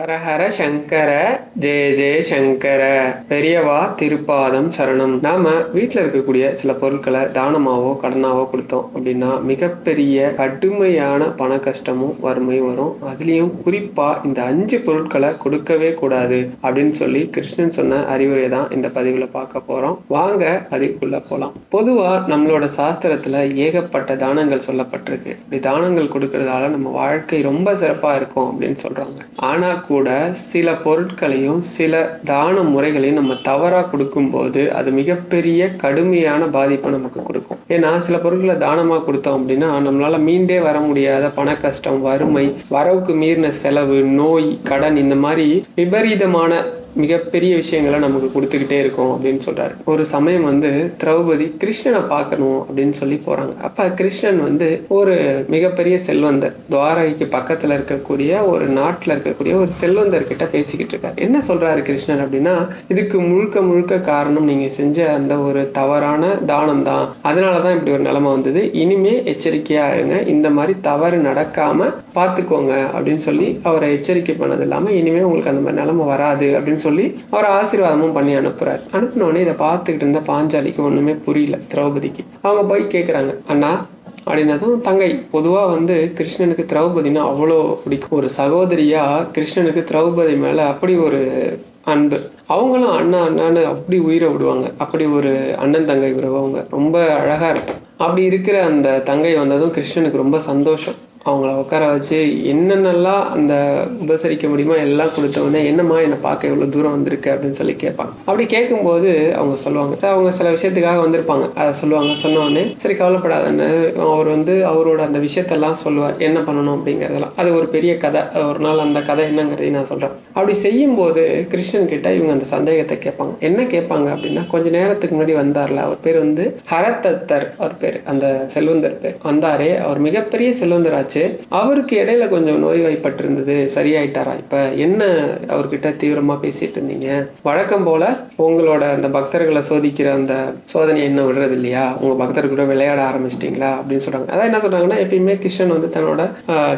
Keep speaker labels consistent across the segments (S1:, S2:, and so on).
S1: ஹரஹர சங்கர ஜெய ஜெய சங்கர. பெரியவா திருப்பாதம் சரணம். நாம வீட்டுல இருக்கக்கூடிய சில பொருட்களை தானமாவோ கடனாவோ கொடுத்தோம் அப்படின்னா மிகப்பெரிய கடுமையான பண கஷ்டமும் வறுமையும் வரும். அதுலயும் குறிப்பா இந்த அஞ்சு பொருட்களை கொடுக்கவே கூடாது அப்படின்னு சொல்லி கிருஷ்ணன் சொன்ன அறிவுரை தான் இந்த பதிவுல பார்க்க போறோம். வாங்க அதுக்குள்ள போலாம். பொதுவா நம்மளோட சாஸ்திரத்துல ஏகப்பட்ட தானங்கள் சொல்லப்பட்டிருக்கு. இப்படி தானங்கள் கொடுக்கறதால நம்ம வாழ்க்கை ரொம்ப சிறப்பா இருக்கும் அப்படின்னு சொல்றாங்க. ஆனா கூட சில பொருட்களையும் சில தான முறைகளையும் நம்ம தவறாக கொடுக்கும்போது அது மிகப்பெரிய கடுமையான பாதிப்பை நமக்கு கொடுக்கும். ஏன்னா சில பொருட்களை தானமாக கொடுத்தோம் அப்படின்னா நம்மளால மீண்டே வர முடியாத பண கஷ்டம் வறுமை வரவுக்கு மீறின செலவு நோய் கடன் இந்த மாதிரி விபரீதமான மிகப்பெரிய விஷயங்களை நமக்கு கொடுத்துக்கிட்டே இருக்கும் அப்படின்னு சொல்றாரு. ஒரு சமயம் வந்து திரௌபதி கிருஷ்ணனை பார்க்கணும் அப்படின்னு சொல்லி போறாங்க. அப்ப கிருஷ்ணன் வந்து ஒரு மிகப்பெரிய செல்வந்தர் துவாரகைக்கு பக்கத்துல இருக்கக்கூடிய ஒரு நாட்டுல இருக்கக்கூடிய ஒரு செல்வந்தர் கிட்ட பேசிக்கிட்டு இருக்காரு. என்ன சொல்றாரு கிருஷ்ணன் அப்படின்னா இதுக்கு முழுக்க முழுக்க காரணம் நீங்க செஞ்ச அந்த ஒரு தவறான தானம் தான் அதனாலதான் இப்படி ஒரு நிலைமை வந்தது. இனிமே எச்சரிக்கையா இருங்க. இந்த மாதிரி தவறு நடக்காம பார்த்துக்கோங்க அப்படின்னு சொல்லி அவரை எச்சரிக்கை பண்ணது இல்லாம இனிமே உங்களுக்கு அந்த மாதிரி நிலைமை வராது அப்படின்னு சொல்லி அவர் ஆசீர்வாதமும் பண்ணி அனுப்புறாரு. அனுப்பினோடனே இதை பார்த்துக்கிட்டு இருந்த பாஞ்சாலிக்கு ஒண்ணுமே புரியல திரௌபதிக்கு. அவங்க போய் கேக்குறாங்க அண்ணா அப்படின்னதும் தங்கை பொதுவா வந்து கிருஷ்ணனுக்கு திரௌபதினா அவ்வளோ பிடிக்கும். ஒரு சகோதரியா கிருஷ்ணனுக்கு திரௌபதி மேல அப்படி ஒரு அன்பு. அவங்களும் அண்ணா அண்ணான்னு அப்படி உயிரை விடுவாங்க. அப்படி ஒரு அண்ணன் தங்கை உறவு அவங்க. ரொம்ப அழகா இருக்கும். அப்படி இருக்கிற அந்த தங்கை வந்ததும் கிருஷ்ணனுக்கு ரொம்ப சந்தோஷம். அவங்கள உட்கார வச்சு என்னென்னலாம் அந்த உபசரிக்க முடியுமோ எல்லாம் கொடுத்தவொடனே என்னம்மா என்னை பார்க்க இவ்வளோ தூரம் வந்திருக்கு? அப்படின்னு சொல்லி கேட்பாங்க. அப்படி கேட்கும்போது அவங்க சொல்லுவாங்க. சார் அவங்க சில விஷயத்துக்காக வந்திருப்பாங்க. அதை சொல்லுவாங்க. சொன்ன உடனே சரி கவலைப்படாதன்னு அவர் வந்து அவரோட அந்த விஷயத்தெல்லாம் சொல்லுவார். என்ன பண்ணணும்? அப்படிங்கிறதெல்லாம். அது ஒரு பெரிய கதை. ஒரு நாள் அந்த கதை என்னங்கிறதையும் நான் சொல்றேன். அப்படி செய்யும் போது கிருஷ்ணன் கிட்ட இவங்க அந்த சந்தேகத்தை கேட்பாங்க. என்ன கேட்பாங்க அப்படின்னா கொஞ்ச நேரத்துக்கு முன்னாடி வந்தார்ல அவர் பேர் வந்து ஹரதத்தர் அவர் பேர். அந்த செல்வந்தர் பேர். வந்தாரே. அவர் மிகப்பெரிய செல்வந்தர் ஆச்சு அவருக்கு இடையில கொஞ்சம் நோய்வாய்ப்பட்டிருந்தது சரியாயிட்டாரா? இப்ப என்ன அவர்கிட்ட தீவிரமா பேசிட்டு இருந்தீங்க? வழக்கம் போல உங்களோட அந்த பக்தர்களை சோதிக்கிற அந்த சோதனை என்ன விடுறது இல்லையா உங்க பக்தர் கூட விளையாட ஆரம்பிச்சிட்டீங்களா? அப்படின்னு சொல்றாங்க. அதான் என்ன சொல்றாங்கன்னா எப்பயுமே கிருஷ்ணன் வந்து தன்னோட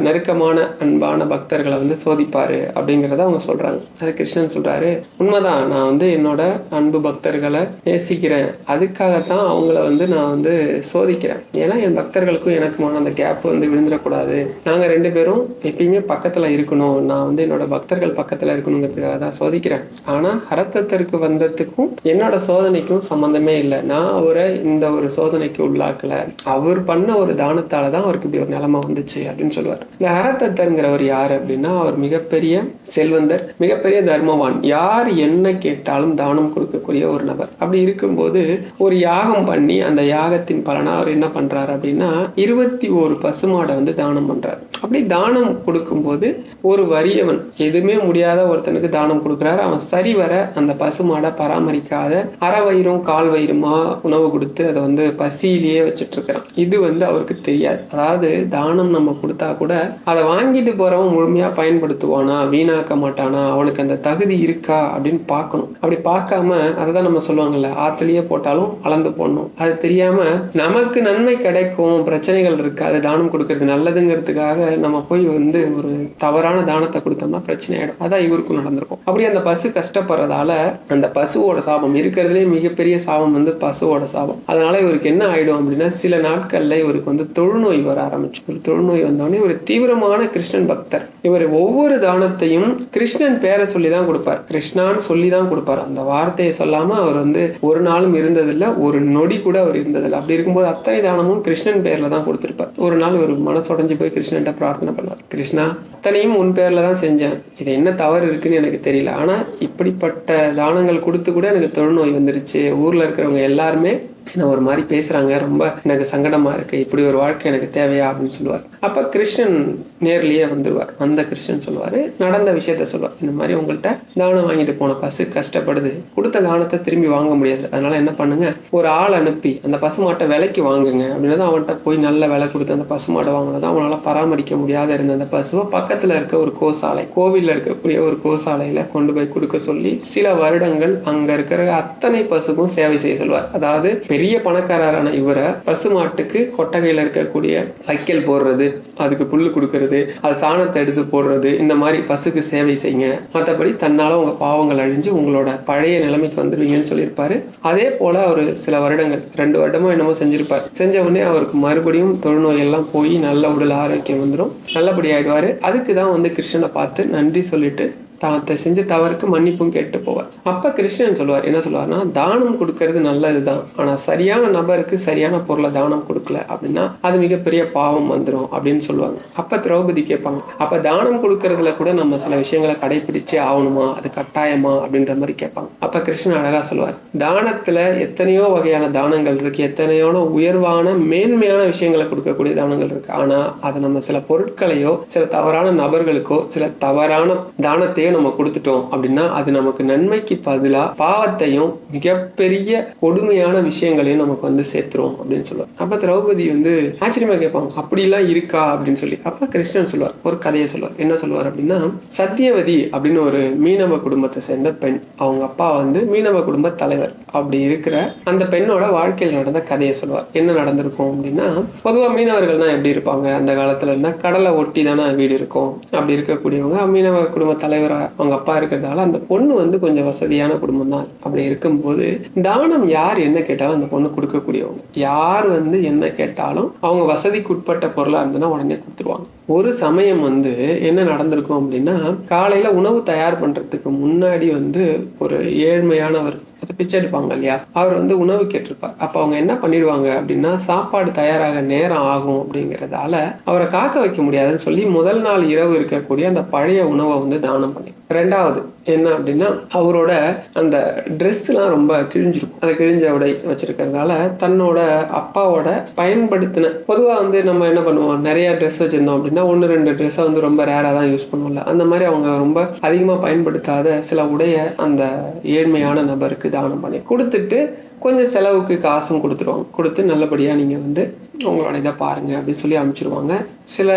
S1: நெருக்கமான அன்பான பக்தர்களை வந்து சோதிப்பாரு அப்படிங்கிறத அவங்க சொல்றாங்க. அது கிருஷ்ணன் சொல்றாரு உண்மைதான் நான் வந்து என்னோட அன்பு பக்தர்களை நேசிக்கிறேன். அதுக்காகத்தான் அவங்கள வந்து நான் வந்து சோதிக்கிறேன். ஏன்னா என் பக்தர்களுக்கும் எனக்குமான அந்த கேப் வந்து விழுந்துடக்கூடாது. நாங்க ரெண்டு பேரும் எப்பயுமே பக்கத்துல இருக்கணும். நான் வந்து என்னோட பக்தர்கள் பக்கத்துல இருக்கணுங்கிறதுக்காக தான் சோதிக்கிறேன். ஆனா ஹரத்தத்திற்கு வந்ததுக்கும் என்னோட சோதனைக்கும் சம்பந்தமே இல்லை. நான் அவரை இந்த ஒரு சோதனைக்கு உள்ளாக்கல. அவர் பண்ண ஒரு தானத்தாலதான் அவருக்கு இப்படி ஒரு நிலைமை வந்துச்சு அப்படின்னு சொல்லுவார். இந்த ஹரத்தத்தருங்கிறவர் யாரு அப்படின்னா அவர் மிகப்பெரிய செல்வந்தர் மிகப்பெரிய தர்மவான். யார் என்ன கேட்டாலும் தானம் கொடுக்கக்கூடிய ஒரு நபர். அப்படி இருக்கும்போது ஒரு யாகம் பண்ணி அந்த யாகத்தின் பலனா அவர் என்ன பண்றாரு அப்படின்னா இருபத்தி ஒரு பசுமாடை வந்து தானம் பண்றாரு. அப்படி தானம் கொடுக்கும்போது ஒரு வறியவன் எதுவுமே முடியாத ஒருத்தனுக்கு தானம் கொடுக்குறாரு. அவன் சரிவர அந்த பசுமாடை பராமரிக்காத அரை வயிறும் கால் வயிறுமா உணவு கொடுத்து அதை வந்து பசியிலேயே வச்சுட்டு இருக்கிறான் இது வந்து அவருக்கு தெரியாது. அதாவது தானம் நம்ம கொடுத்தா கூட அதை வாங்கிட்டு போறவன் முழுமையா பயன்படுத்துவானா வீணாக்க மாட்டானா அவனுக்கு அந்த தகுதி இருக்கா அப்படின்னு பார்க்கணும். அப்படி பார்க்காம அதை தான் நம்ம சொல்லுவாங்கல்ல ஆத்திலேயே போட்டாலும் அளந்து போடணும். அது தெரியாம நமக்கு நன்மை கிடைக்கும் பிரச்சனைகள் இருக்கு அது தானம் கொடுக்கறது நல்லதுங்கிறதுக்காக நம்ம போய் வந்து ஒரு தவறான தானத்தை கொடுத்தோம்னா பிரச்சனை ஆயிடும். அதான் இவருக்கும் நடந்திருக்கும். அப்படி அந்த பசு கஷ்டப்படுறதால அந்த பசுவோட சாபம் இருக்கிறதுலே மிகப்பெரிய சாபம் வந்து பசுவோட சாபம். அதனால இவருக்கு என்ன ஆயிடும் அப்படின்னா சில நாட்கள்ல இவருக்கு வந்து தொழுநோய் வர ஆரம்பிச்சு ஒரு தொழுநோய் வந்தோடனே ஒரு தீவிரமான கிருஷ்ணன் பக்தர். இவர் ஒவ்வொரு தானத்தையும் கிருஷ்ணன் பேரை சொல்லிதான் கொடுப்பார். கிருஷ்ணான்னு சொல்லிதான் கொடுப்பார். அந்த வார்த்தையை சொல்லாம அவர் வந்து ஒரு நாளும் இருந்ததில்லை ஒரு நொடி கூட அவர் இருந்ததில்லை. அப்படி இருக்கும்போது அத்தனை தானமும் கிருஷ்ணன் பேர்ல தான் கொடுத்திருப்பார். ஒரு நாள் ஒரு மனசுடைஞ்சு போய் கிருஷ்ணன்ட்ட பிரார்த்தனை பண்ணார் கிருஷ்ணா அத்தனையும் உன் பேர்ல தான் செஞ்சேன். இது என்ன தவறு இருக்குன்னு எனக்கு தெரியல. ஆனா இப்படிப்பட்ட தானங்கள் கொடுத்து கூட எனக்கு தொழுநோய் வந்துருச்சு. ஊர்ல இருக்கிறவங்க எல்லாருமே என்ன ஒரு மாதிரி பேசுறாங்க ரொம்ப எனக்கு சங்கடமா இருக்கு இப்படி ஒரு வாழ்க்கை எனக்கு தேவையா அப்படின்னு சொல்லுவார். அப்ப கிருஷ்ணன் நேர்லயே வந்துருவார். வந்த கிருஷ்ணன் சொல்லுவாரு நடந்த விஷயத்த சொல்லுவார். இந்த மாதிரி உங்கள்கிட்ட தானம் வாங்கிட்டு போன பசு கஷ்டப்படுது கொடுத்த தானத்தை திரும்பி வாங்க முடியாது. அதனால என்ன பண்ணுங்க ஒரு ஆள் அனுப்பி அந்த பசுமாட்டை விலைக்கு வாங்குங்க அப்படின்னு அவன்கிட்ட போய் நல்ல விலை கொடுத்து அந்த பசுமாட்டை வாங்கினதான் அவனால பராமரிக்க முடியாத இருந்த அந்த பசுவை பக்கத்துல இருக்க ஒரு கோசாலை கோவில்ல இருக்கக்கூடிய ஒரு கோசாலையில கொண்டு போய் கொடுக்க சொல்லி சில வருடங்கள் அங்க இருக்கிற அத்தனை பசுக்கும் சேவை செய்ய சொல்வார் அதாவது பெரிய பணக்காரரான இவரை பசுமாட்டுக்கு கொட்டகையில இருக்கக்கூடிய வைக்கல் போடுறது அதுக்கு புல்லு கொடுக்கறது அது சாணத்தை எடுத்து போடுறது இந்த மாதிரி பசுக்கு சேவை செய்யுங்க. மற்றபடி தன்னால உங்க பாவங்கள் அழிஞ்சு உங்களோட பழைய நிலைமைக்கு வந்துடுவீங்கன்னு சொல்லியிருப்பாரு. அதே போல அவர் சில வருடங்கள் ரெண்டு வருடமோ என்னமோ செஞ்சிருப்பார். செஞ்ச உடனே அவருக்கு மறுபடியும் தொழுநோய் எல்லாம் போய் நல்ல உடல் ஆரோக்கியம் வந்துடும் நல்லபடி ஆயிடுவாரு அதுக்கு தான் வந்து கிருஷ்ணனை பார்த்து நன்றி சொல்லிட்டு தான் செஞ்ச தவறுக்கு மன்னிப்பும் கேட்டு போவார். அப்ப கிருஷ்ணன் சொல்லுவார் என்ன சொல்லுவார்னா தானம் கொடுக்கறது நல்லதுதான். ஆனா சரியான நபருக்கு சரியான பொருளை தானம் கொடுக்கல அப்படின்னா அது மிகப்பெரிய பாவம் வந்துடும் அப்படின்னு சொல்லுவாங்க. அப்ப திரௌபதி கேட்பாங்க அப்ப தானம் கொடுக்கறதுல கூட நம்ம சில விஷயங்களை கடைபிடிச்சே ஆகணுமா? அது கட்டாயமா? அப்படின்ற மாதிரி கேட்பாங்க. அப்ப கிருஷ்ணன் அழகா சொல்லுவார் தானத்துல எத்தனையோ வகையான தானங்கள் இருக்கு எத்தனையோ உயர்வான மேன்மையான விஷயங்களை கொடுக்கக்கூடிய தானங்கள் இருக்கு. ஆனா அது நம்ம சில பொருட்களையோ சில தவறான நபர்களுக்கோ சில தவறான தானத்தையோ நம்ம கொடுத்துட்டோம் அப்படின்னா அது நமக்கு நன்மைக்கு பதிலாக பாவத்தையும் மிகப்பெரிய கொடுமையான விஷயங்களையும் நமக்கு வந்து சேர்த்துரும் அப்படின்னு சொல்லுவார். அப்ப திரௌபதி வந்து ஆச்சரியமா கேட்பாங்க அப்படிலாம் இருக்கா? அப்படின்னு சொல்லி. அப்ப கிருஷ்ணன் சொல்லுவார் ஒரு கதையை சொல்லுவார். என்ன சொல்லுவார் அப்படின்னா சத்தியவதி அப்படின்னு ஒரு மீனவ குடும்பத்தை சேர்ந்த பெண். அவங்க அப்பா வந்து மீனவ குடும்ப தலைவர். அப்படி இருக்கிற அந்த பெண்ணோட வாழ்க்கையில் நடந்த கதையை சொல்லுவார். என்ன நடந்திருக்கும் அப்படின்னா பொதுவா மீனவர்கள்னா எப்படி இருப்பாங்க? அந்த காலத்துல இருந்தா கடலை ஒட்டி தானே வீடு இருக்கும். அப்படி இருக்கக்கூடியவங்க மீனவ குடும்ப தலைவரா அவங்க அப்பா இருக்கிறதால அந்த பொண்ணு வந்து கொஞ்சம் வசதியான குடும்பம் தான் அப்படி இருக்கும்போது தானம் யார் என்ன கேட்டாலும் அந்த பொண்ணு கொடுக்கக்கூடியவங்க. யார் வந்து என்ன கேட்டாலும் அவங்க வசதிக்கு உட்பட்ட பொருளா இருந்ததுன்னா உடனே கொடுத்துருவாங்க. ஒரு சமயம் வந்து என்ன நடந்திருக்கும் அப்படின்னா காலையில உணவு தயார் பண்றதுக்கு முன்னாடி வந்து ஒரு ஏழ்மையானவர் பிச்சை எடுப்பாங்க இல்லையா? அவர் வந்து உணவு கேட்டிருப்பார். அப்ப அவங்க என்ன பண்ணிடுவாங்க அப்படின்னா சாப்பாடு தயாராக நேரம் ஆகும் அப்படிங்கறதால அவரை காக்க வைக்க முடியாதுன்னு சொல்லி முதல் நாள் இரவு இருக்கக்கூடிய அந்த பழைய உணவை வந்து தானம் பண்ணி ரெண்டாவது என்ன அப்படின்னா அவரோட அந்த ட்ரெஸ் எல்லாம் ரொம்ப கிழிஞ்சிருக்கும். அந்த கிழிஞ்ச உடை வச்சிருக்கிறதுனால தன்னோட அப்பாவோட பயன்படுத்தின பொதுவாக வந்து நம்ம என்ன பண்ணுவோம் நிறைய ட்ரெஸ் வச்சிருந்தோம் அப்படின்னா ஒன்று ரெண்டு ட்ரெஸ்ஸை வந்து ரொம்ப ரேரா தான் யூஸ் பண்ணுவோம்ல. அந்த மாதிரி அவங்க ரொம்ப அதிகமா பயன்படுத்தாத சில உடைய அந்த ஏழ்மையான நபருக்கு தானம் பண்ணி கொடுத்துட்டு கொஞ்சம் செலவுக்கு காசும் கொடுத்துருவாங்க கொடுத்து நல்லபடியாக நீங்கள் வந்து உங்களோட இதை பாருங்க அப்படின்னு சொல்லி அனுப்பிச்சிருவாங்க. சில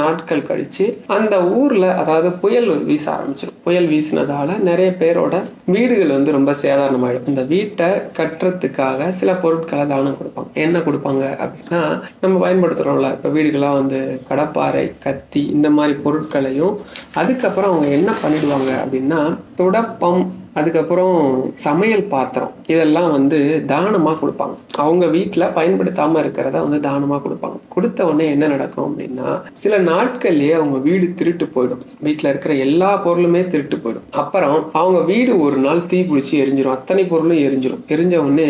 S1: நாட்கள் கழிச்சு அந்த ஊர்ல அதாவது புயல் வீச ஆரம்பிச்சிடும் புயல் வீசினதால நிறைய பேரோட வீடுகள் வந்து ரொம்ப சேதாரணமாயிடும். இந்த வீட்டை கட்டுறதுக்காக சில பொருட்களை தானம் கொடுப்பாங்க. என்ன கொடுப்பாங்க அப்படின்னா நம்ம பயன்படுத்துறோம்ல இப்ப வீடுகள்லாம் வந்து கடப்பாறை கத்தி இந்த மாதிரி பொருட்களையும் அதுக்கப்புறம் அவங்க என்ன பண்ணிடுவாங்க அப்படின்னா துடப்பம் அதுக்கப்புறம் சமையல் பாத்திரம் இதெல்லாம் வந்து தானமாக கொடுப்பாங்க. அவங்க வீட்டில் பயன்படுத்தாம இருக்கிறத வந்து தானமாக கொடுப்பாங்க. கொடுத்த உடனே என்ன நடக்கும் அப்படின்னா சில நாட்கள்லேயே அவங்க வீடு திருட்டு போயிடும். வீட்டில் இருக்கிற எல்லா பொருளுமே திருட்டு போயிடும். அப்புறம் அவங்க வீடு ஒரு நாள் தீ பிடிச்சி எரிஞ்சிடும் அத்தனை பொருளும் எரிஞ்சிடும் எரிஞ்ச உடனே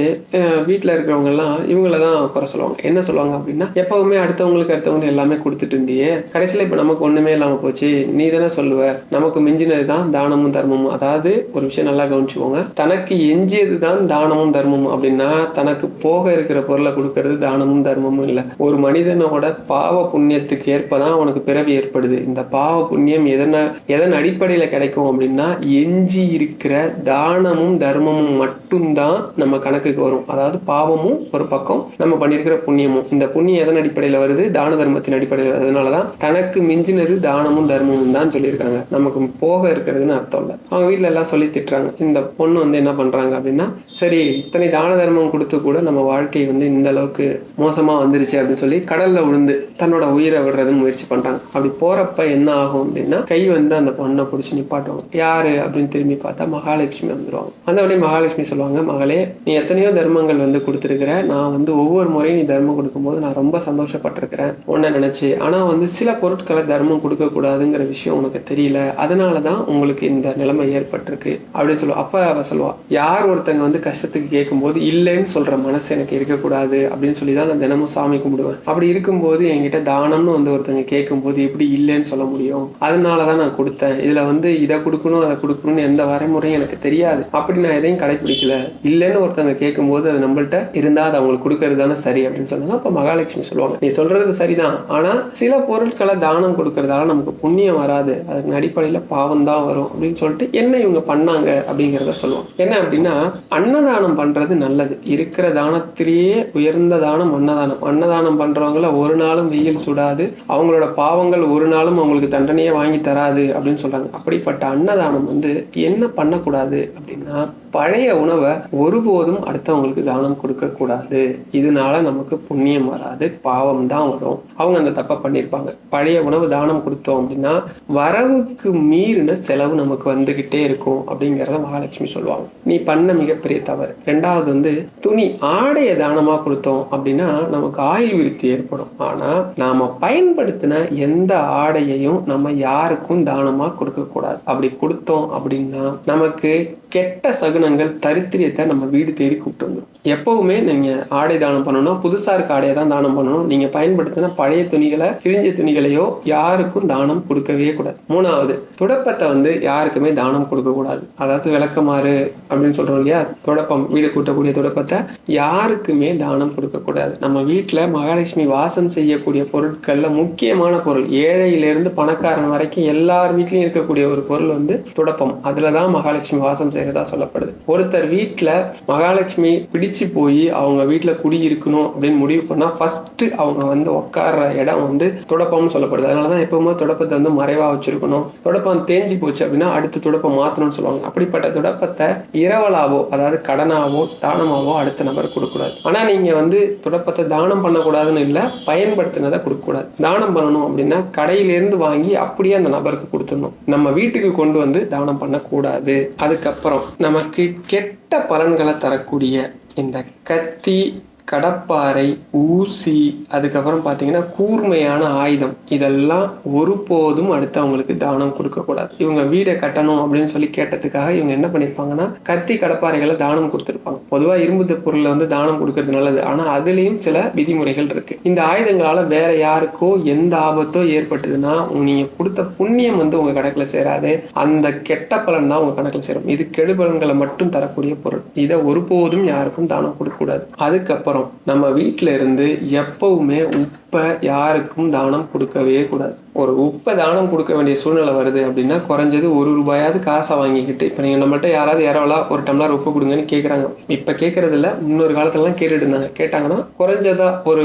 S1: வீட்டில் இருக்கிறவங்க எல்லாம் இவங்களதான் குறை சொல்லுவாங்க. என்ன சொல்லுவாங்க அப்படின்னா எப்பவுமே அடுத்தவங்களுக்கு அடுத்தவங்க எல்லாமே கொடுத்துட்டு இருந்தியே. கடைசியில இப்போ நமக்கு ஒன்றுமே இல்லாமல் போச்சு. நீ தானே சொல்லுவ. நமக்கு மிஞ்சினது தான் தானமும் தர்மமும். அதாவது ஒரு விஷயம் நல்லா கவனிச்சுக்கோங்க. தனக்கு எஞ்சியது தான் தானமும் தர்மம் அப்படின்னா தனக்கு போக இருக்கிற பொருளை கொடுக்கறது தானமும் தர்மமும் இல்லை. ஒரு மனிதனோட பாவ புண்ணியத்துக்கு ஏற்பதான் அவனுக்கு பிறவி ஏற்படுது. இந்த பாவ புண்ணியம் எதன எதன் அடிப்படையில கிடைக்கும் அப்படின்னா எஞ்சி இருக்கிற தானமும் தர்மமும் மட்டும்தான் நம்ம கணக்குக்கு வரும். அதாவது பாவமும் ஒரு பக்கம் நம்ம பண்ணியிருக்கிற புண்ணியமும். இந்த புண்ணியம் எதன் அடிப்படையில வருது? தான தர்மத்தின் அடிப்படையில் வருது. அதனாலதான் தனக்கு மிஞ்சினது தானமும் தர்மமும் தான் சொல்லியிருக்காங்க. நமக்கு போக இருக்கிறதுன்னு அர்த்தம் இல்லை. அவங்க வீட்டுல எல்லாம் சொல்லி திட்டுறாங்க. இந்த பொண்ணு வந்து என்ன பண்றாங்க அப்படின்னா சரி இத்தனை தான தர்மம் கொடுத்து கூட நம்ம வாழ்க்கை வந்து இந்த அளவுக்கு மோசமா வந்துருச்சு அப்படின்னு சொல்லி கடல்ல விழுந்து தன்னோட உயிரை விடுறதுன்னு முயற்சி பண்றாங்க. அப்படி போறப்ப என்ன ஆகும் அப்படின்னா கை வந்து அந்த பொண்ணை பிடிச்சி நிப்பாட்டுவாங்க. யாரு அப்படின்னு திரும்பி பார்த்தா மகாலட்சுமி வந்துருவாங்க. அந்த உடனே மகாலட்சுமி சொல்லுவாங்க மகளே நீ எத்தனையோ தர்மங்கள் வந்து கொடுத்துருக்குற. நான் வந்து ஒவ்வொரு முறையும் நீ தர்மம் கொடுக்கும்போது நான் ரொம்ப சந்தோஷப்பட்டிருக்கிறேன். உன்னை நினைச்சு. ஆனா வந்து சில பொருட்களை தர்மம் கொடுக்க கூடாதுங்கிற விஷயம் உனக்கு தெரியல. அதனாலதான் உங்களுக்கு இந்த நிலைமை ஏற்பட்டிருக்கு. அப்படின்னு சொல்லுவா. அப்ப அவ சொல்லுவா யார் ஒருத்தங்க வந்து கஷ்டத்துக்கு கேட்கும்போது இல்லைன்னு சொல்ற மனசு எனக்கு இருக்கக்கூடாது அப்படின்னு சொல்லி தான் நான் தினமும் சாமி கும்பிடுவேன். அப்படி இருக்கும்போது என்கிட்ட தானம்னு வந்து ஒருத்தங்க கேட்கும்போது எப்படி இல்லைன்னு சொல்ல முடியும்? அதனாலதான் நான் கொடுத்தேன். இதுல வந்து இதை கொடுக்கணும் அதை கொடுக்கணும்னு எந்த வரைமுறையும் எனக்கு தெரியாது. அப்படி நான் எதையும் கடைபிடிக்கல இல்லைன்னு ஒருத்தங்க கேட்கும்போது அது நம்மள்ட்ட இருந்தா அது அவங்களுக்கு கொடுக்கறது தானே சரி அப்படின்னு சொன்னாங்க. அப்ப மகாலட்சுமி சொல்லுவாங்க நீ சொல்றது சரிதான். ஆனா சில பொருட்களை தானம் கொடுக்கறதால நமக்கு புண்ணியம் வராது. அதுக்கு அடிப்படையில பாவம் தான் வரும். அப்படின்னு சொல்லிட்டு என்ன இவங்க பண்ணாங்க? அப்படிங்கிறத சொல்லுவோம். என்ன அப்படின்னா அன்னதானம் பண்றது நல்லது. இருக்கிற தானத்திலேயே உயர்ந்த தானம் அன்னதானம். அன்னதானம் பண்றவங்கள ஒரு நாளும் வெயில் சுடாது. அவங்களோட பாவங்கள் ஒரு நாளும் அவங்களுக்கு தண்டனையே வாங்கி தராது அப்படின்னு சொல்றாங்க. அப்படிப்பட்ட அன்னதானம் வந்து என்ன பண்ணக்கூடாது அப்படின்னா பழைய உணவை ஒருபோதும் அடுத்தவங்களுக்கு தானம் கொடுக்க கூடாது இதனால நமக்கு புண்ணியம் வராது பாவம் தான் வரும். அவங்க அந்த தப்பை பண்ணியிருப்பாங்க. பழைய உணவு தானம் கொடுத்தோம் அப்படின்னா வரவுக்கு மீறின செலவு நமக்கு வந்துகிட்டே இருக்கும் அப்படிங்கிற அப்படிங்கிறத மகாலட்சுமி சொல்லுவாங்க. நீ பண்ண மிகப்பெரிய தவறு. ரெண்டாவது வந்து துணி ஆடையை தானமா கொடுத்தோம் அப்படின்னா நமக்கு ஆயுள் விருத்தி ஏற்படும். ஆனா நாம பயன்படுத்தின எந்த ஆடையையும் நம்ம யாருக்கும் தானமா கொடுக்க கூடாது அப்படி கொடுத்தோம் அப்படின்னா நமக்கு கெட்ட சகுனங்கள் தரித்திரியத்தை நம்ம வீடு தேடி கூப்பிட்டு வந்துடும் எப்பவுமே நீங்க ஆடை தானம் பண்ணணும் புதுசா இருக்க ஆடையை தான் தானம் பண்ணணும். நீங்க பயன்படுத்தின பழைய துணிகளை கிழிஞ்ச துணிகளையோ யாருக்கும் தானம் கொடுக்கவே கூடாது. மூணாவது துடப்பத்தை வந்து யாருக்குமே தானம் கொடுக்க கூடாது. அதாவது விளக்கமாறு அப்படின்னு சொல்றோம் இல்லையா? துடப்பம் வீடு கூட்டக்கூடிய துடப்பத்தை யாருக்குமே தானம் கொடுக்க கூடாது. நம்ம வீட்டுல மகாலட்சுமி வாசம் செய்யக்கூடிய பொருட்கள்ல முக்கியமான பொருள் ஏழையிலிருந்து பணக்காரன் வரைக்கும் எல்லார் வீட்லயும் இருக்கக்கூடிய ஒரு பொருள் வந்து துடப்பம். அதுலதான் மகாலட்சுமி வாசம் செய்யறதா சொல்லப்படுது. ஒருத்தர் வீட்டுல மகாலட்சுமி பிடிச்சு போய் அவங்க வீட்டுல குடி இருக்கணும் அப்படின்னு முடிவு பண்ணா ஃபர்ஸ்ட் அவங்க வந்து உட்கார்ற இடம் வந்து துடப்பம்னு சொல்லப்படுது. அதனாலதான் எப்பவுமே துடப்பத்தை வந்து மறைவா வச்சிருக்கணும். துடப்பம் தேஞ்சு போச்சு அப்படின்னா அடுத்த துடப்பம் மாத்தணும்னு சொல்லுவாங்க. அப்படிப்பட்ட துடப்பத்தை இரவலாவோ அதாவது கடனாவோ தானமாவோ அடுத்த நபர் கொடுக்கக்கூடாது. ஆனா நீங்க வந்து துடப்பத்தை தானம் பண்ணக்கூடாதுன்னு இல்ல பயன்படுத்தினதை கொடுக்கக்கூடாது. தானம் பண்ணணும் அப்படின்னா கடையிலிருந்து வாங்கி அப்படியே அந்த நபருக்கு கொடுத்துடணும். நம்ம வீட்டுக்கு கொண்டு வந்து தானம் பண்ணக்கூடாது. அதுக்கப்புறம் நமக்கு கெட்ட பலன்களை தரக்கூடிய இந்த கத்தி கடப்பாறை ஊசி அதுக்கப்புறம் பார்த்தீங்கன்னா கூர்மையான ஆயுதம். இதெல்லாம் ஒருபோதும் அடுத்தவங்களுக்கு தானம் கொடுக்கக்கூடாது. இவங்க வீடை கட்டணும் அப்படின்னு சொல்லி கேட்டதுக்காக இவங்க என்ன பண்ணியிருப்பாங்கன்னா கத்தி கடப்பாறைகளை தானம் கொடுத்துருப்பாங்க. பொதுவாக இரும்பு பொருளை வந்து தானம் கொடுக்கறது நல்லது. ஆனால் அதுலேயும் சில விதிமுறைகள் இருக்கு. இந்த ஆயுதங்களால வேற யாருக்கோ எந்த ஆபத்தோ ஏற்பட்டதுன்னா நீங்க கொடுத்த புண்ணியம் வந்து உங்க கணக்குல சேராது. அந்த கெட்ட பலன் தான் உங்க கணக்குல சேரும். இது கெடுபலன்களை மட்டும் தரக்கூடிய பொருள். இதை ஒருபோதும் யாருக்கும் தானம் கொடுக்கக்கூடாது. அதுக்கப்புறம் வரும். நம்ம வீட்டில இருந்து எப்பவுமே உப்பு உப்பை யாருக்கும் தானம் கொடுக்கவே கூடாது. ஒரு உப்பை தானம் கொடுக்க வேண்டிய சூழ்நிலை வருது அப்படின்னா குறைஞ்சது ஒரு ரூபாயாவது காசை வாங்கிக்கிட்டு இப்போ நீங்கள் நம்மள்ட்ட யாராவது இரவலா ஒரு டம்ளர் உப்பு கொடுங்கன்னு கேட்குறாங்க இப்போ கேட்கறதில்ல முன்னொரு காலத்துலலாம் கேட்டுட்டு இருந்தாங்க கேட்டாங்கன்னா குறைஞ்சதா ஒரு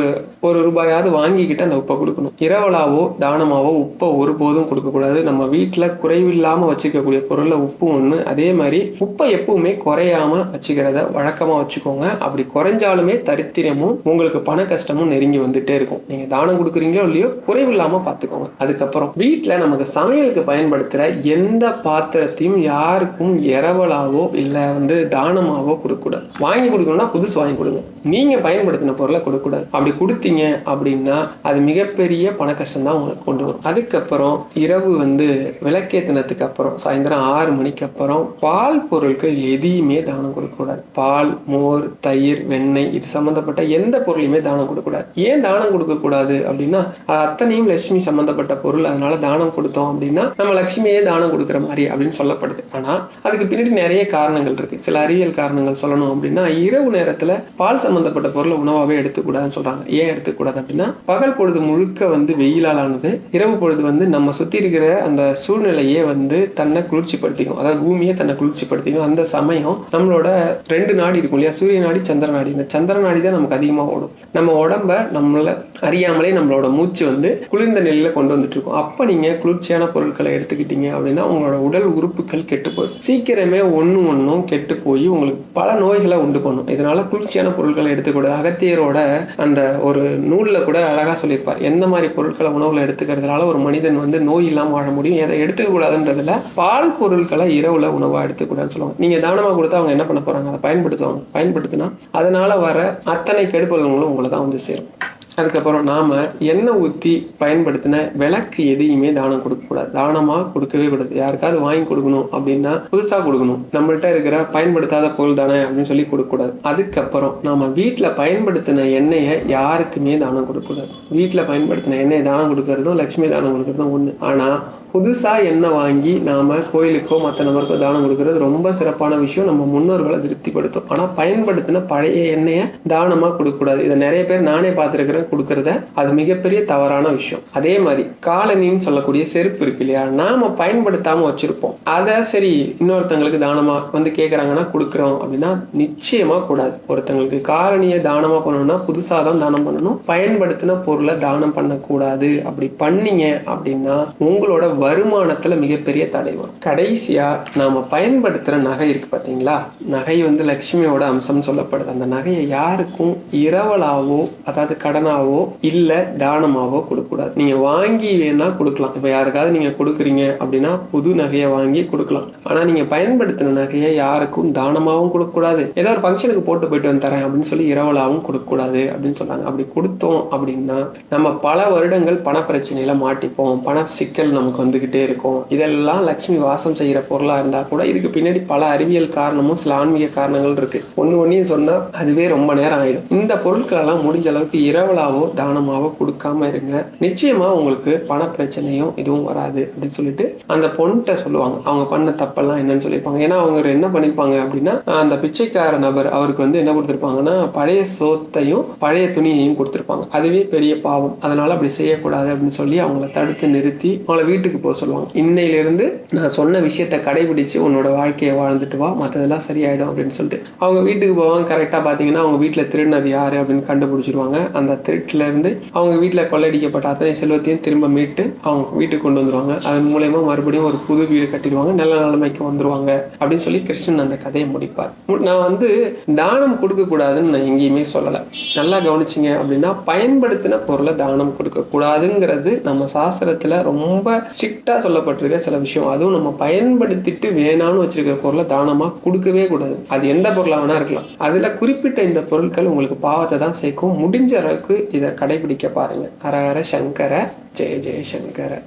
S1: ஒரு ரூபாயாவது வாங்கிக்கிட்டு அந்த உப்பை கொடுக்கணும். இரவலாவோ தானமாவோ உப்பை ஒருபோதும் கொடுக்கக்கூடாது நம்ம வீட்டில் குறைவில்லாமல் வச்சுக்கக்கூடிய பொருளில் உப்பு ஒன்று அதே மாதிரி உப்பை எப்பவுமே குறையாம வச்சுக்கிறத வழக்கமாக வச்சுக்கோங்க. அப்படி குறைஞ்சாலுமே தரித்திரமும் உங்களுக்கு பண கஷ்டமும் நெருங்கி வந்துட்டே இருக்கும். நீங்க தானம் கொடுக்குறீங்களோ இல்லையோ குறைவில்லாம பாத்துக்கோங்க அதுக்கப்புறம் வீட்டுல நமக்கு சமையலுக்கு பயன்படுத்துற எந்த பாத்திரத்தையும் யாருக்கும் இரவலாவோ இல்ல வந்து தானமாவோ கொடுக்க கூடாது வாங்கி கொடுக்கணும்னா புதுசு வாங்கி கொடுங்க. நீங்க பயன்படுத்தின பொருளை கொடுக்க கூடாது அப்படி கொடுத்தீங்க அப்படின்னா அது மிகப்பெரிய பண கஷ்டம் தான் உங்களுக்கு கொண்டு வரும். அதுக்கப்புறம் இரவு வந்து விளக்கேத்தினத்துக்கு அப்புறம் சாயந்தரம் ஆறு மணிக்கு அப்புறம் பால் பொருட்கள் எதையுமே தானம் கொடுக்கக்கூடாது. பால் மோர் தயிர் வெண்ணெய் இது சம்பந்தப்பட்ட எந்த பொருளையுமே தானம் கொடுக்கக்கூடாது. ஏன் தானம் கொடுக்க கூடாது அப்படின்னா அது அத்தனையும் லட்சுமி சம்பந்தப்பட்ட பொருள் அதனால தானம் கொடுத்தோம் அப்படின்னா நம்ம லட்சுமியே தானம் கொடுக்குற மாதிரி அப்படின்னு சொல்லப்படுது. ஆனா அதுக்கு பின்னாடி நிறைய காரணங்கள் இருக்கு. சில அறிவியல் காரணங்கள் சொல்லணும் அப்படின்னா இரவு நேரத்துல பால் சம்பந்தப்பட்ட பொருளை உணவாவே எடுத்துக்கூடாதுன்னு சொல்றாங்க. ஏன் எடுத்துக்கூடாது அப்படின்னா பகல் பொழுது முழுக்க வந்து வெயிலாலானது இரவு பொழுது வந்து நம்ம சுத்தி இருக்கிற அந்த சூழ்நிலையே வந்து தன்னை குளிர்ச்சிப்படுத்திக்கும். அதாவது பூமியை தன்னை குளிர்ச்சிப்படுத்திக்கும். அந்த சமயம் நம்மளோட ரெண்டு நாடி இருக்கும் இல்லையா? சூரிய நாடி சந்திர நாடி. இந்த சந்திர நாடி தான் நமக்கு அதிகமா ஓடும். நம்ம உடம்ப நம்மள அறியாமலே நம்மளோட மூச்சு வந்து குளிர்ந்த நிலையில கொண்டு வந்துட்டு இருக்கும். அப்ப நீங்க குளிர்ச்சியான பொருட்களை எடுத்துக்கிட்டீங்க அப்படின்னா உங்களோட உடல் உறுப்புகள் கெட்டு போயிடும். சீக்கிரமே ஒண்ணு ஒன்றும் கெட்டு போய் உங்களுக்கு பல நோய்களை உண்டு பண்ணும். இதனால குளிர்ச்சியான பொருட்களை எடுத்துக்கூடாது அகத்தியரோட அந்த ஒரு நூல்ல கூட அழகா சொல்லியிருப்பார். எந்த மாதிரி பொருட்களை உணவுல எடுத்துக்கிறதுனால ஒரு மனிதன் வந்து நோய் இல்லாம வாழ முடியும். எதை எடுத்துக்க கூடாதுன்றதுல பால் பொருட்களை இரவுல உணவா எடுத்துக்கூடாதுன்னு சொல்லுவாங்க. நீங்க தானமா கொடுத்தா அவங்க என்ன பண்ண போறாங்க? அதை பயன்படுத்துவாங்க. பயன்படுத்தினா அதனால வர அத்தனை கெடுபலங்களும் உங்களை தான் வந்து சேரும். அதுக்கப்புறம் நாம எண்ணெய் ஊத்தி பயன்படுத்தின விளக்கு எதையுமே தானம் கொடுக்க கூடாது. தானமா கொடுக்கவே கூடாது. யாருக்காவது வாங்கி கொடுக்கணும் அப்படின்னா புதுசா கொடுக்கணும். நம்மள்ட்ட இருக்கிற பயன்படுத்தாத பொருள் தானே அப்படின்னு சொல்லி கொடுக்க கூடாது. அதுக்கப்புறம் நாம வீட்டுல பயன்படுத்தின எண்ணெயை யாருக்குமே தானம் கொடுக்க கூடாது. வீட்டுல பயன்படுத்தின எண்ணெயை தானம் கொடுக்கறதும் லட்சுமி தானம் கொடுக்கறதும் ஒண்ணு. ஆனா புதுசாக எண்ணெய் வாங்கி நாம் கோயிலுக்கோ மற்ற நபருக்கோ தானம் கொடுக்கறது ரொம்ப சிறப்பான விஷயம். நம்ம முன்னோர்களை திருப்திப்படுத்தும். ஆனால் பயன்படுத்தின பழைய எண்ணெயை தானமாக கொடுக்கக்கூடாது. இதை நிறைய பேர் நானே பார்த்துருக்குறேன் கொடுக்கறத. அது மிகப்பெரிய தவறான விஷயம். அதே மாதிரி காலனின்னு சொல்லக்கூடிய செருப்பு இருக்கு இல்லையா? நாம் பயன்படுத்தாமல் வச்சுருப்போம். அதை சரி இன்னொருத்தங்களுக்கு தானமாக வந்து கேட்குறாங்கன்னா கொடுக்குறோம் அப்படின்னா நிச்சயமாக கூடாது. ஒருத்தங்களுக்கு காலனியை தானமாக பண்ணணும்னா புதுசாக தான் தானம் பண்ணணும். பயன்படுத்தின பொருளை தானம் பண்ணக்கூடாது. அப்படி பண்ணீங்க அப்படின்னா உங்களோட வருமானத்துல மிகப்பெரிய தடை வரும் கடைசியா நாம பயன்படுத்துற நகை இருக்கு பாத்தீங்களா? நகை வந்து லட்சுமியோட அம்சம் சொல்லப்படுது. அந்த நகையை யாருக்கும் இரவலாவோ அதாவது கடனாவோ இல்ல தானமாவோ கொடுக்கக்கூடாது. நீங்க வாங்கி வேணா கொடுக்கலாம். இப்ப யாருக்காவது நீங்க கொடுக்குறீங்க அப்படின்னா புது நகையை வாங்கி கொடுக்கலாம். ஆனா நீங்க பயன்படுத்தின நகையை யாருக்கும் தானமாவும் கொடுக்கக்கூடாது. ஏதோ ஒரு ஃபங்க்ஷனுக்கு போட்டு போயிட்டு வந்து தரேன் அப்படின்னு சொல்லி இரவலாவும் கொடுக்கக்கூடாது அப்படின்னு சொல்றாங்க அப்படி கொடுத்தோம் அப்படின்னா நம்ம பல வருடங்கள் பண பிரச்சனையில மாட்டிப்போம். பண சிக்கல் நமக்கு வந்து வந்துக்கிட்டே இருக்கும். இதெல்லாம் லட்சுமி வாசம் செய்கிற பொருளாக இருந்தால் கூட இதுக்கு பின்னாடி பல அறிவியல் காரணமும் சில ஆன்மீக காரணங்கள் இருக்கு. ஒன்று ஒன்றையும் சொன்னால் அதுவே ரொம்ப நேரம் ஆயிடும். இந்த பொருட்களெல்லாம் முடிஞ்ச அளவுக்கு இரவலாவோ தானமாவோ கொடுக்காம இருங்க. நிச்சயமாக உங்களுக்கு பண பிரச்சனையும் எதுவும் வராது அப்படின்னு சொல்லிட்டு அந்த பொண்ணுகிட்ட சொல்லுவாங்க. அவங்க பண்ண தப்பெல்லாம் என்னன்னு சொல்லியிருப்பாங்க. ஏன்னா அவங்க என்ன பண்ணிருப்பாங்க அப்படின்னா அந்த பிச்சைக்கார நபர் அவருக்கு வந்து என்ன கொடுத்துருப்பாங்கன்னா பழைய சோத்தையும் பழைய துணியையும் கொடுத்துருப்பாங்க. அதுவே பெரிய பாவம். அதனால அப்படி செய்யக்கூடாது அப்படின்னு சொல்லி அவங்கள தடுத்து நிறுத்தி அவங்கள வீட்டுக்கு போக சொல்லுவாங்க. இன்னையிலிருந்து நான் சொன்ன விஷயத்த கடைபிடிச்சு உன்னோட வாழ்க்கையை வாழ்ந்துட்டு வா மற்றதெல்லாம் சரியாயிடும் அப்படின்னு சொல்லிட்டு. அவங்க வீட்டுக்கு போவாங்க. கரெக்டா பாத்தீங்கன்னா அவங்க வீட்டுல திருடினது யாரு அப்படின்னு கண்டுபிடிச்சிருவாங்க. அந்த திருட்டுல இருந்து அவங்க வீட்டுல கொள்ளடிக்கப்பட்ட அத்தனை செல்வத்தையும் திரும்ப மீட்டு அவங்க வீட்டுக்கு கொண்டு வந்துருவாங்க. அதன் மூலயமா மறுபடியும் ஒரு புது வீடு கட்டிடுவாங்க. நல்ல நிலைமைக்கு வந்துருவாங்க அப்படின்னு சொல்லி கிருஷ்ணன் அந்த கதையை முடிப்பார். நான் வந்து தானம் கொடுக்க கூடாதுன்னு நான் எங்கேயுமே சொல்லலை. நல்லா கவனிச்சிங்க அப்படின்னா பயன்படுத்தின பொருளை தானம் கொடுக்க கூடாதுங்கிறது நம்ம சாஸ்திரத்துல ரொம்ப ஸ்ட்ரிக்டா சொல்லப்பட்டிருக்க சில விஷயம். அதுவும் நம்ம பயன்படுத்திட்டு வேணாம்னு வச்சிருக்கிற பொருளை தானமா கொடுக்கவே கூடாது. அது எந்த பொருளா வேணா இருக்கலாம். அதுல குறிப்பிட்ட இந்த பொருட்கள் உங்களுக்கு பாவத்தை தான் சேர்க்கும். முடிஞ்ச அளவுக்கு இதை கடைபிடிக்க பாருங்க. ஹர ஹர சங்கர ஜெய ஜெய சங்கர.